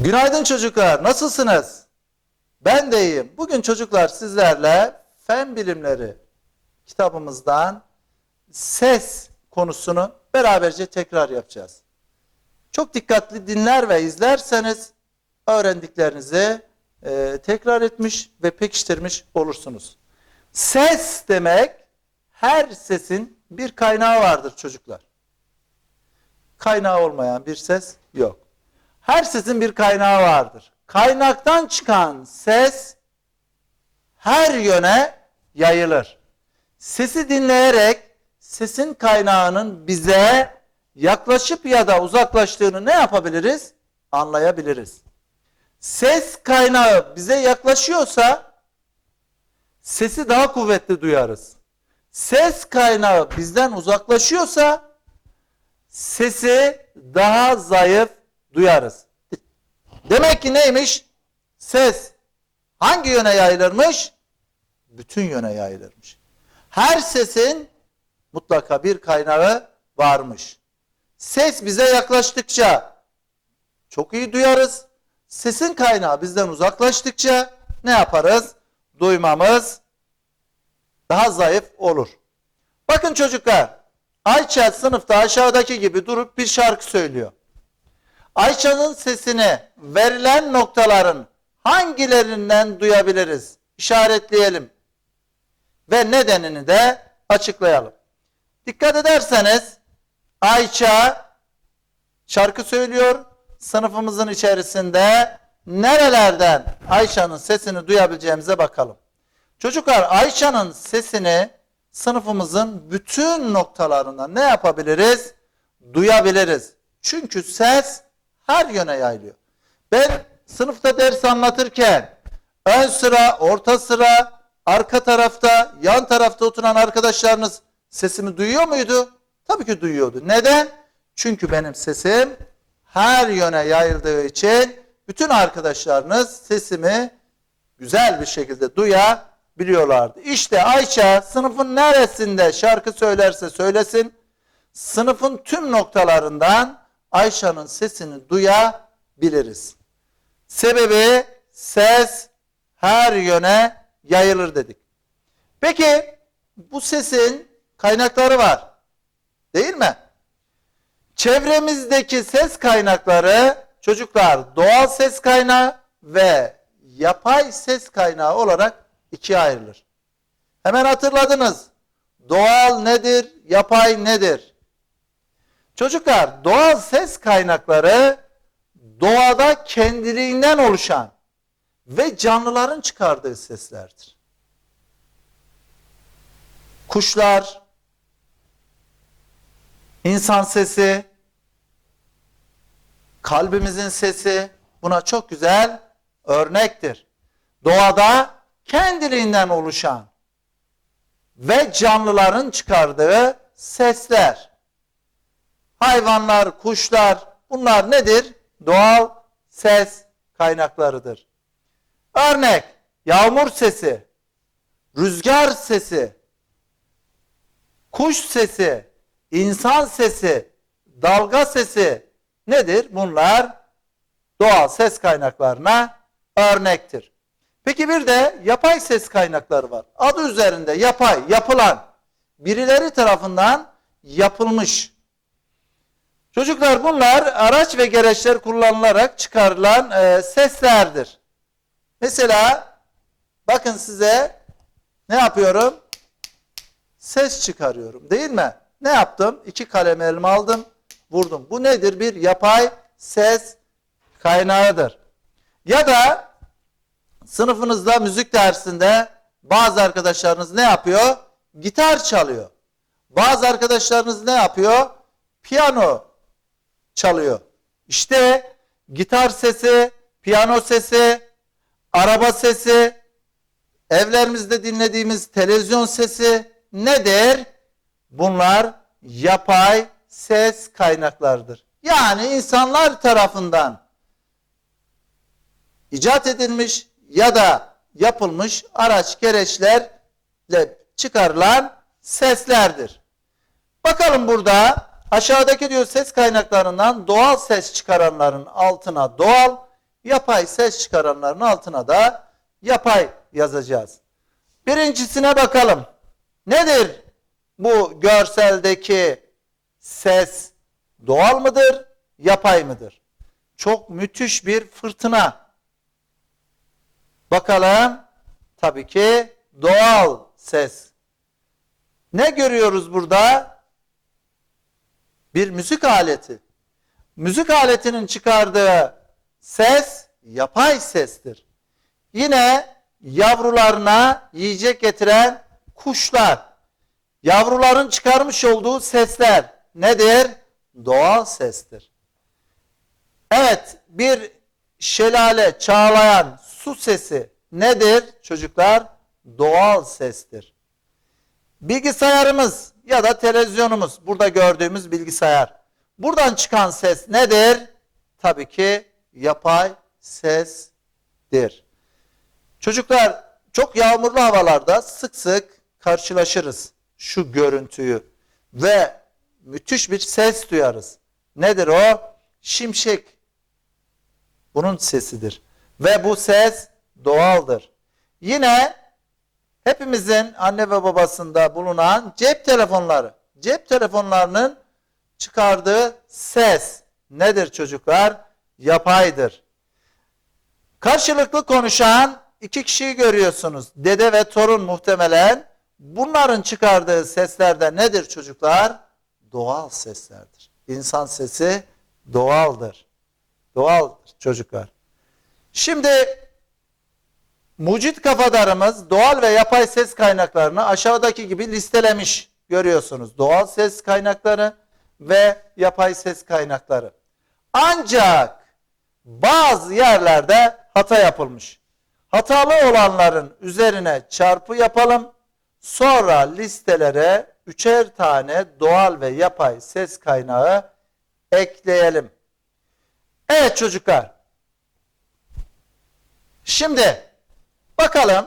Günaydın çocuklar, nasılsınız? Ben de iyiyim. Bugün çocuklar sizlerle fen bilimleri kitabımızdan ses konusunu beraberce tekrar yapacağız. Çok dikkatli dinler ve izlerseniz öğrendiklerinizi e, tekrar etmiş ve pekiştirmiş olursunuz. Ses demek her sesin bir kaynağı vardır çocuklar. Kaynağı olmayan bir ses yok. Her sesin bir kaynağı vardır. Kaynaktan çıkan ses her yöne yayılır. Sesi dinleyerek sesin kaynağının bize yaklaşıp ya da uzaklaştığını ne yapabiliriz? Anlayabiliriz. Ses kaynağı bize yaklaşıyorsa sesi daha kuvvetli duyarız. Ses kaynağı bizden uzaklaşıyorsa sesi daha zayıf duyarız. Demek ki neymiş? Ses hangi yöne yayılırmış? Bütün yöne yayılırmış. Her sesin mutlaka bir kaynağı varmış. Ses bize yaklaştıkça çok iyi duyarız. Sesin kaynağı bizden uzaklaştıkça ne yaparız? Duymamız daha zayıf olur. Bakın çocuklar, Ayça sınıfta aşağıdaki gibi durup bir şarkı söylüyor. Ayça'nın sesini verilen noktaların hangilerinden duyabiliriz? İşaretleyelim. Ve nedenini de açıklayalım. Dikkat ederseniz Ayça şarkı söylüyor. Sınıfımızın içerisinde nerelerden Ayşe'nin sesini duyabileceğimize bakalım. Çocuklar Ayşe'nin sesini sınıfımızın bütün noktalarından ne yapabiliriz? Duyabiliriz. Çünkü ses her yöne yayılıyor. Ben sınıfta ders anlatırken ön sıra, orta sıra, arka tarafta, yan tarafta oturan arkadaşlarınız sesimi duyuyor muydu? Tabii ki duyuyordu. Neden? Çünkü benim sesim her yöne yayıldığı için bütün arkadaşlarınız sesimi güzel bir şekilde duyabiliyorlardı. İşte Ayça sınıfın neresinde şarkı söylerse söylesin, sınıfın tüm noktalarından Ayşe'nin sesini duyabiliriz. Sebebi ses her yöne yayılır dedik. Peki bu sesin kaynakları var. Değil mi? Çevremizdeki ses kaynakları çocuklar doğal ses kaynağı ve yapay ses kaynağı olarak ikiye ayrılır. Hemen hatırladınız. Doğal nedir? Yapay nedir? Çocuklar doğal ses kaynakları doğada kendiliğinden oluşan ve canlıların çıkardığı seslerdir. Kuşlar, insan sesi, kalbimizin sesi buna çok güzel örnektir. Doğada kendiliğinden oluşan ve canlıların çıkardığı sesler. Hayvanlar, kuşlar bunlar nedir? Doğal ses kaynaklarıdır. Örnek yağmur sesi, rüzgar sesi, kuş sesi, insan sesi, dalga sesi nedir? Bunlar doğal ses kaynaklarına örnektir. Peki bir de yapay ses kaynakları var. Adı üzerinde yapay, yapılan, birileri tarafından yapılmış. Çocuklar bunlar araç ve gereçler kullanılarak çıkarılan e, seslerdir. Mesela bakın size ne yapıyorum? Ses çıkarıyorum değil mi? Ne yaptım? İki kalem elime aldım, vurdum. Bu nedir? Bir yapay ses kaynağıdır. Ya da sınıfınızda müzik dersinde bazı arkadaşlarınız ne yapıyor? Gitar çalıyor. Bazı arkadaşlarınız ne yapıyor? Piyano çalıyor. İşte gitar sesi, piyano sesi, araba sesi, evlerimizde dinlediğimiz televizyon sesi nedir? Bunlar yapay ses kaynaklarıdır. Yani insanlar tarafından icat edilmiş ya da yapılmış araç gereçlerle çıkarılan seslerdir. Bakalım burada aşağıdaki diyor ses kaynaklarından doğal ses çıkaranların altına doğal, yapay ses çıkaranların altına da yapay yazacağız. Birincisine bakalım. Nedir bu görseldeki ses doğal mıdır, yapay mıdır? Çok müthiş bir fırtına. Bakalım. Tabii ki doğal ses. Ne görüyoruz burada? Bir müzik aleti. Müzik aletinin çıkardığı ses yapay sestir. Yine yavrularına yiyecek getiren kuşlar. Yavruların çıkarmış olduğu sesler nedir? Doğal sestir. Evet, bir şelale çağlayan su sesi nedir çocuklar? Doğal sestir. Bilgisayarımız ya da televizyonumuz, burada gördüğümüz bilgisayar. Buradan çıkan ses nedir? Tabii ki yapay sestir. Çocuklar çok yağmurlu havalarda sık sık karşılaşırız şu görüntüyü ve müthiş bir ses duyarız. Nedir o? Şimşek. Bunun sesidir. Ve bu ses doğaldır. Yine hepimizin anne ve babasında bulunan cep telefonları. Cep telefonlarının çıkardığı ses nedir çocuklar? Yapaydır. Karşılıklı konuşan iki kişiyi görüyorsunuz. Dede ve torun muhtemelen. Bunların çıkardığı sesler de nedir çocuklar? Doğal seslerdir. İnsan sesi doğaldır. Doğaldır çocuklar. Şimdi mucit kafadarımız doğal ve yapay ses kaynaklarını aşağıdaki gibi listelemiş. Görüyorsunuz doğal ses kaynakları ve yapay ses kaynakları. Ancak bazı yerlerde hata yapılmış. Hatalı olanların üzerine çarpı yapalım. Sonra listelere üçer tane doğal ve yapay ses kaynağı ekleyelim. Evet çocuklar. Şimdi bakalım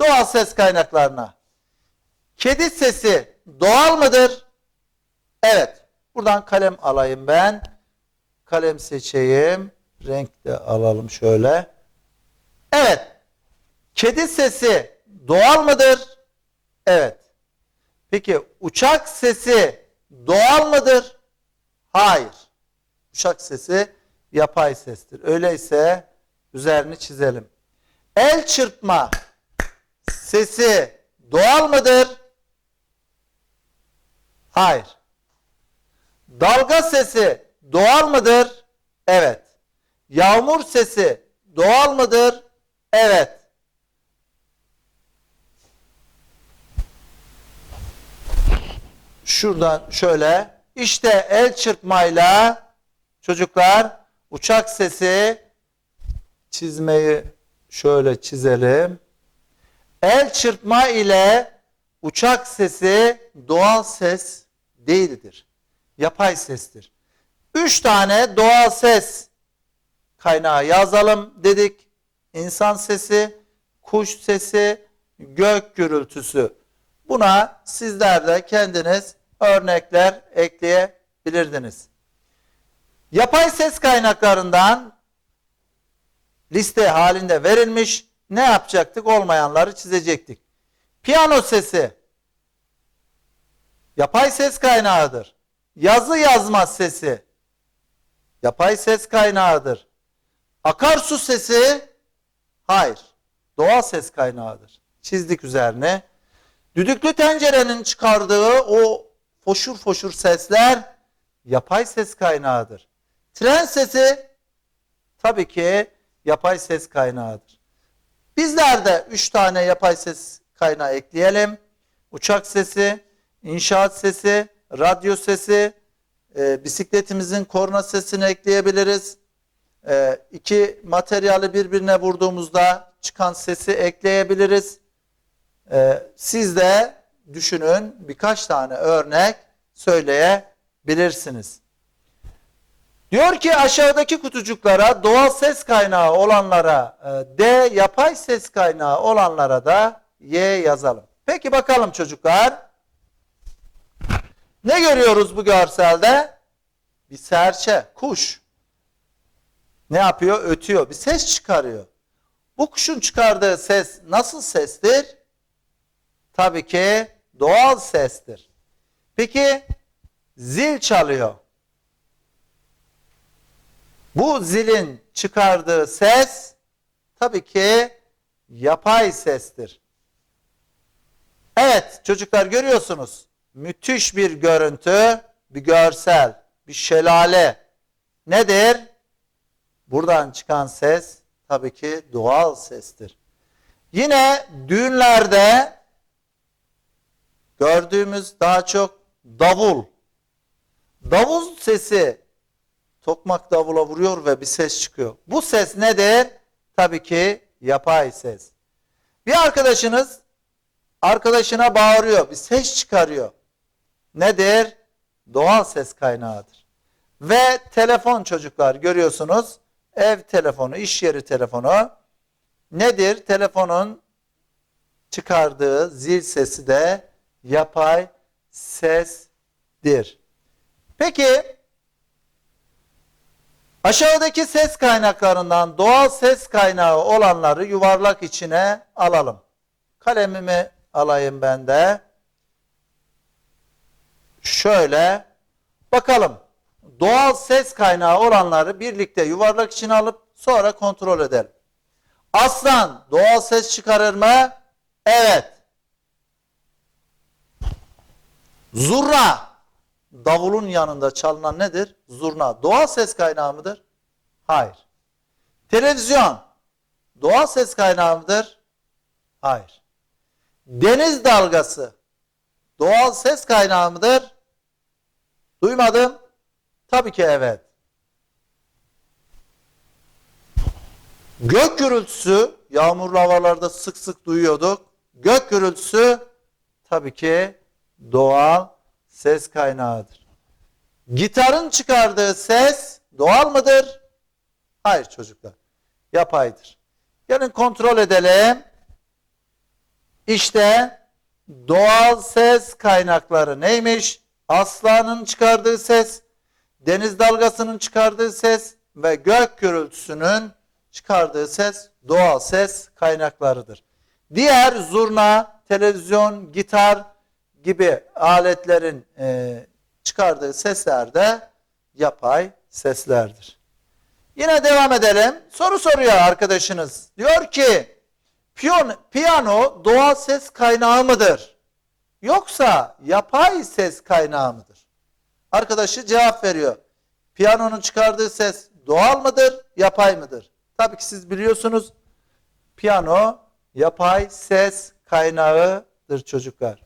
doğal ses kaynaklarına. Kedi sesi doğal mıdır? Evet. Buradan kalem alayım ben. Kalem seçeyim. Renk de alalım şöyle. Evet. Kedi sesi doğal mıdır? Evet. Peki uçak sesi doğal mıdır? Hayır. Uçak sesi yapay sestir. Öyleyse üzerini çizelim. El çırpma sesi doğal mıdır? Hayır. Dalga sesi doğal mıdır? Evet. Yağmur sesi doğal mıdır? Evet. Şuradan şöyle işte el çırpmayla çocuklar uçak sesi çizmeyi şöyle çizelim. El çırpma ile uçak sesi doğal ses değildir. Yapay sestir. Üç tane doğal ses kaynağı yazalım dedik. İnsan sesi, kuş sesi, gök gürültüsü. Buna sizler de kendiniz örnekler ekleyebilirdiniz. Yapay ses kaynaklarından liste halinde verilmiş. Ne yapacaktık? Olmayanları çizecektik. Piyano sesi yapay ses kaynağıdır. Yazı yazma sesi yapay ses kaynağıdır. Akarsu sesi hayır. Doğal ses kaynağıdır. Çizdik üzerine. Düdüklü tencerenin çıkardığı o foşur foşur sesler yapay ses kaynağıdır. Tren sesi tabii ki yapay ses kaynağıdır. Bizler de 3 tane yapay ses kaynağı ekleyelim. Uçak sesi, inşaat sesi, radyo sesi, e, bisikletimizin korna sesini ekleyebiliriz. E, iki materyali birbirine vurduğumuzda çıkan sesi ekleyebiliriz. E, siz de düşünün birkaç tane örnek söyleyebilirsiniz. Diyor ki aşağıdaki kutucuklara doğal ses kaynağı olanlara e, D, yapay ses kaynağı olanlara da Y yazalım. Peki bakalım çocuklar. Ne görüyoruz bu görselde? Bir serçe, kuş. ne yapıyor? Ötüyor. Bir ses çıkarıyor. Bu kuşun çıkardığı ses nasıl sestir? Tabii ki doğal sestir. Peki zil çalıyor. Bu zilin çıkardığı ses tabii ki yapay sestir. Evet çocuklar görüyorsunuz. Müthiş bir görüntü, bir görsel, bir şelale. Nedir? Buradan çıkan ses tabii ki doğal sestir. Yine düğünlerde gördüğümüz daha çok davul. Davul sesi tokmak davula vuruyor ve bir ses çıkıyor. Bu ses nedir? Tabii ki yapay ses. Bir arkadaşınız arkadaşına bağırıyor, bir ses çıkarıyor. Nedir? Doğal ses kaynağıdır. Ve telefon çocuklar görüyorsunuz. Ev telefonu, iş yeri telefonu. Nedir? Telefonun çıkardığı zil sesi de yapay sesdir. Peki aşağıdaki ses kaynaklarından doğal ses kaynağı olanları yuvarlak içine alalım. Kalemimi alayım ben de. Şöyle bakalım. Doğal ses kaynağı olanları birlikte yuvarlak içine alıp sonra kontrol edelim. Aslan doğal ses çıkarır mı? Evet. Zurna davulun yanında çalınan nedir? Zurna. Doğal ses kaynağı mıdır? Hayır. Televizyon doğal ses kaynağı mıdır? Hayır. Deniz dalgası doğal ses kaynağı mıdır? Duymadım. Tabii ki evet. Gök gürültüsü yağmurlu havalarda sık sık duyuyorduk. Gök gürültüsü tabii ki doğal ses kaynağıdır. Gitarın çıkardığı ses doğal mıdır? Hayır çocuklar. Yapaydır. Gelin kontrol edelim. İşte doğal ses kaynakları neymiş? Aslanın çıkardığı ses, deniz dalgasının çıkardığı ses ve gök gürültüsünün çıkardığı ses doğal ses kaynaklarıdır. Diğer zurna, televizyon, gitar gibi aletlerin e, çıkardığı sesler de yapay seslerdir. Yine devam edelim. Soru soruyor arkadaşınız. Diyor ki piyano, piyano doğal ses kaynağı mıdır? Yoksa yapay ses kaynağı mıdır? Arkadaşı cevap veriyor. Piyanonun çıkardığı ses doğal mıdır, yapay mıdır? Tabii ki siz biliyorsunuz. Piyano yapay ses kaynağıdır çocuklar.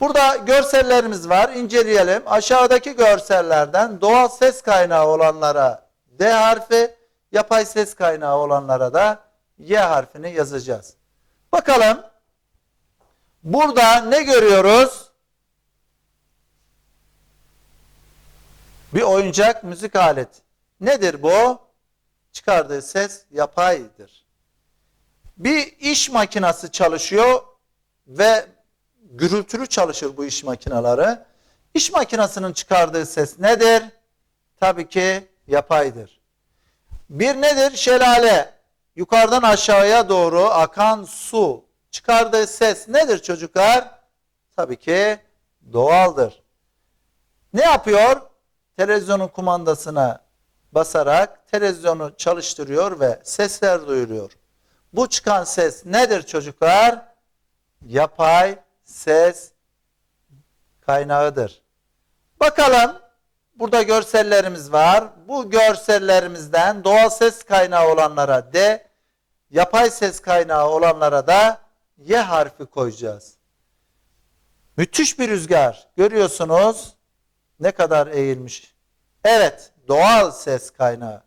Burada görsellerimiz var. İnceleyelim. Aşağıdaki görsellerden doğal ses kaynağı olanlara D harfi, yapay ses kaynağı olanlara da Y harfini yazacağız. Bakalım. Burada ne görüyoruz? Bir oyuncak müzik aleti. Nedir bu? Çıkardığı ses yapaydır. Bir iş makinesi çalışıyor ve gürültülü çalışır bu iş makineleri. İş makinesinin çıkardığı ses nedir? Tabii ki yapaydır. Bir nedir? Şelale. Yukarıdan aşağıya doğru akan su. Çıkardığı ses nedir çocuklar? Tabii ki doğaldır. Ne yapıyor? Televizyonun kumandasına basarak televizyonu çalıştırıyor ve sesler duyuruyor. Bu çıkan ses nedir çocuklar? Yapay ses kaynağıdır. Bakalım burada görsellerimiz var. Bu görsellerimizden doğal ses kaynağı olanlara D, yapay ses kaynağı olanlara da Y harfi koyacağız. Müthiş bir rüzgar. Görüyorsunuz ne kadar eğilmiş. Evet, doğal ses kaynağı.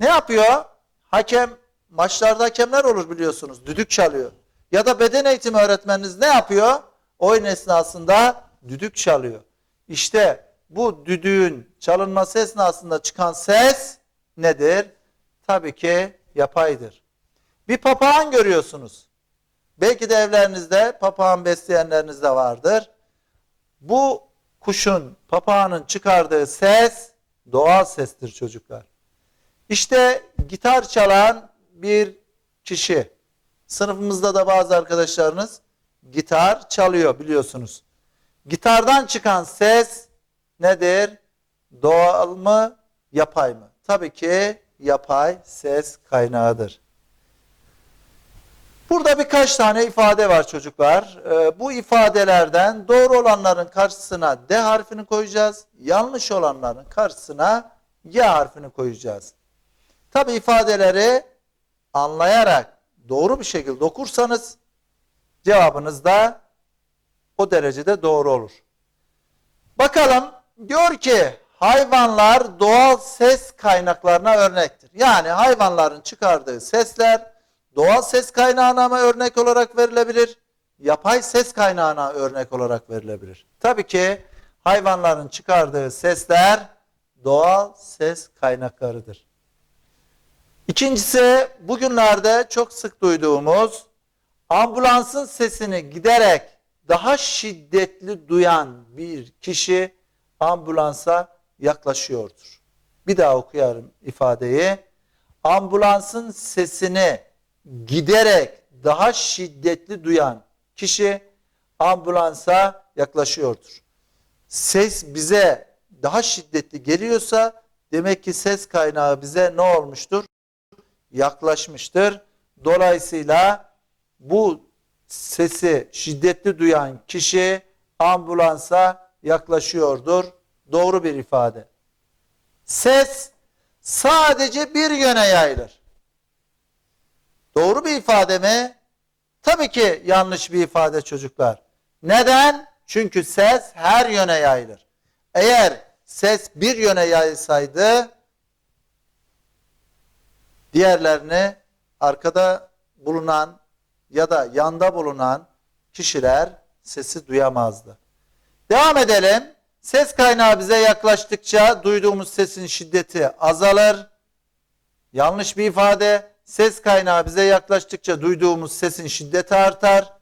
Ne yapıyor? Hakem maçlarda hakemler olur biliyorsunuz. Düdük çalıyor. Ya da beden eğitimi öğretmeniniz ne yapıyor? Oyun esnasında düdük çalıyor. İşte bu düdüğün çalınması esnasında çıkan ses nedir? Tabii ki yapaydır. Bir papağan görüyorsunuz. Belki de evlerinizde papağan besleyenleriniz de vardır. Bu kuşun, papağanın çıkardığı ses doğal sestir çocuklar. İşte gitar çalan bir kişi. Sınıfımızda da bazı arkadaşlarınız gitar çalıyor biliyorsunuz. Gitardan çıkan ses nedir? Doğal mı, yapay mı? Tabii ki yapay ses kaynağıdır. Burada birkaç tane ifade var çocuklar. Ee, bu ifadelerden doğru olanların karşısına D harfini koyacağız. Yanlış olanların karşısına Y harfini koyacağız. Tabi ifadeleri anlayarak doğru bir şekilde okursanız cevabınız da o derecede doğru olur. Bakalım diyor ki hayvanlar doğal ses kaynaklarına örnektir. Yani hayvanların çıkardığı sesler doğal ses kaynağına mı örnek olarak verilebilir? Yapay ses kaynağına örnek olarak verilebilir. Tabii ki hayvanların çıkardığı sesler doğal ses kaynaklarıdır. İkincisi bugünlerde çok sık duyduğumuz ambulansın sesini giderek daha şiddetli duyan bir kişi ambulansa yaklaşıyordur. Bir daha okuyarım ifadeyi. Ambulansın sesini giderek daha şiddetli duyan kişi ambulansa yaklaşıyordur. Ses bize daha şiddetli geliyorsa demek ki ses kaynağı bize ne olmuştur? Yaklaşmıştır. Dolayısıyla bu sesi şiddetli duyan kişi ambulansa yaklaşıyordur. Doğru bir ifade. Ses sadece bir yöne yayılır. Doğru bir ifade mi? Tabii ki yanlış bir ifade çocuklar. Neden? Çünkü ses her yöne yayılır. Eğer ses bir yöne yayılsaydı diğerlerini arkada bulunan ya da yanda bulunan kişiler sesi duyamazdı. Devam edelim. Ses kaynağı bize yaklaştıkça duyduğumuz sesin şiddeti azalır. Yanlış bir ifade. Ses kaynağı bize yaklaştıkça duyduğumuz sesin şiddeti artar.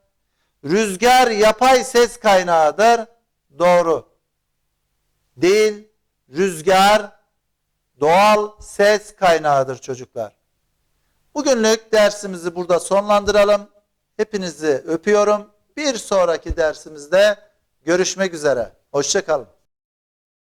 Rüzgar yapay ses kaynağıdır. Doğru. Değil. Rüzgar doğal ses kaynağıdır çocuklar. Bugünlük dersimizi burada sonlandıralım. Hepinizi öpüyorum. Bir sonraki dersimizde görüşmek üzere. Hoşçakalın.